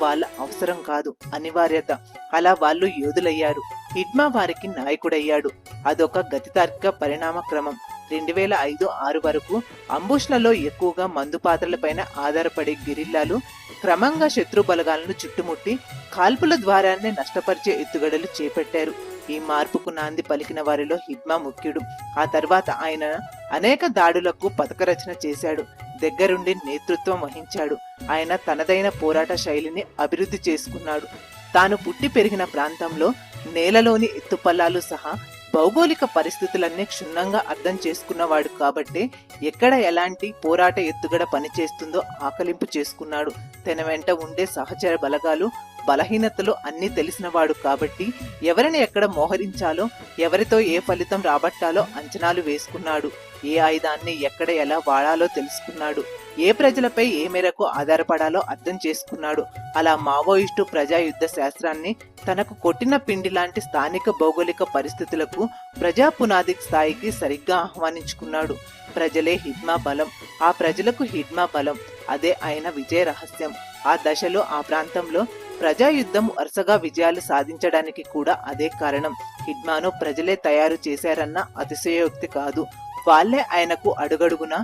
వాళ్ళ అవసరం కాదు. అనివార్యత. అలా వాళ్ళు యోధులయ్యారు. హిడ్మా వారికి నాయకుడయ్యాడు. అదొక గతితార్కిక పరిణామ క్రమం రెండు వేల ఐదు ఆరు వరకు అంబుష్లలో ఎక్కువగా మందు పాత్రలపైన ఆధారపడే గిరిల్లాలు క్రమంగా శత్రు బలగాలను చుట్టుముట్టి కాల్పుల ద్వారానే నష్టపరిచే ఎత్తుగడలు చేపట్టారు. ఈ మార్పుకు నాంది పలికిన వారిలో హిబ్మా ముఖ్యుడు. ఆ తర్వాత ఆయన అనేక దాడులకు పథకరచన చేశాడు. దగ్గరుండి నేతృత్వం వహించాడు. ఆయన తనదైన పోరాట శైలిని అభివృద్ధి చేసుకున్నాడు. తాను పుట్టి పెరిగిన ప్రాంతంలో నేలలోని ఎత్తుపల్లాలు సహా భౌగోళిక పరిస్థితులన్నీ క్షుణ్ణంగా అర్థం చేసుకున్నవాడు కాబట్టి ఎక్కడ ఎలాంటి పోరాట ఎత్తుగడ పనిచేస్తుందో ఆకలింపు చేసుకున్నాడు. తన వెంట ఉండే సహచర బలగాలు బలహీనతలు అన్నీ తెలిసినవాడు కాబట్టి ఎవరిని ఎక్కడ మోహరించాలో ఎవరితో ఏ ఫలితం రాబట్టాలో అంచనాలు వేసుకున్నాడు. ఏ ఆయుధాన్ని ఎక్కడ ఎలా వాడాలో తెలుసుకున్నాడు. ఏ ప్రజలపై ఏ మేరకు ఆధారపడాలో అర్థం చేసుకున్నాడు. అలా మావోయిస్టు ప్రజా యుద్ధ శాస్త్రాన్ని తనకు కొట్టిన పిండి లాంటి స్థానిక భౌగోళిక పరిస్థితులకు ప్రజా పునాది స్థాయికి సరిగ్గా ఆహ్వానించుకున్నాడు. ప్రజలే హిడ్మా బలం. ఆ ప్రజలకు హిడ్మా బలం. అదే ఆయన విజయ రహస్యం. ఆ దశలో ఆ ప్రాంతంలో ప్రజా యుద్ధం వరుసగా విజయాలు సాధించడానికి కూడా అదే కారణం. హిడ్మాను ప్రజలే తయారు చేశారన్న అతిశయోక్తి కాదు. వాళ్ళే ఆయనకు అడుగడుగున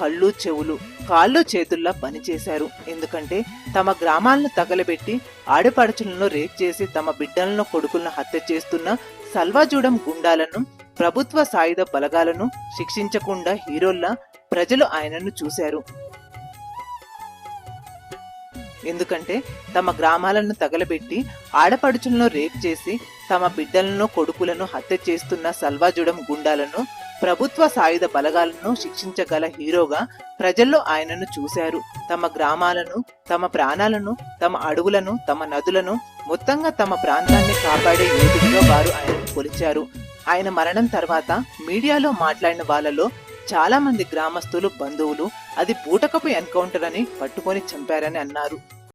కళ్ళు చెవులు కాళ్ళు చేతుల్లా పనిచేశారు. ఎందుకంటే తమ గ్రామాలను తగలబెట్టి ఆడపడుచులను రేప్ చేసి తమ బిడ్డలను కొడుకులను హత్య చేస్తున్న సల్వాజూడం గుండాలను ప్రభుత్వ సాయుధ బలగాలను శిక్షించకుండా హీరోల్లా ప్రజలు ఆయనను చూశారు. ఎందుకంటే తమ గ్రామాలను తగలబెట్టి ఆడపడుచులను రేప్ చేసి తమ బిడ్డలను కొడుకులను హత్య చేస్తున్న సల్వాజుడం గుండాలను ప్రభుత్వ సాయుధ బలగాలను శిక్షించగల హీరోగా ప్రజల్లో ఆయనను చూశారు. తమ గ్రామాలను తమ ప్రాణాలను తమ అడవులను తమ నదులను మొత్తంగా తమ ప్రాంతాన్ని కాపాడే యోధుడిగా వారు ఆయనను కొలిచారు. ఆయన మరణం తర్వాత మీడియాలో మాట్లాడిన వాళ్ళలో చాలా మంది గ్రామస్తులు బంధువులు అది బూటకపు ఎన్కౌంటర్ అని పట్టుకొని చంపారని అన్నారు.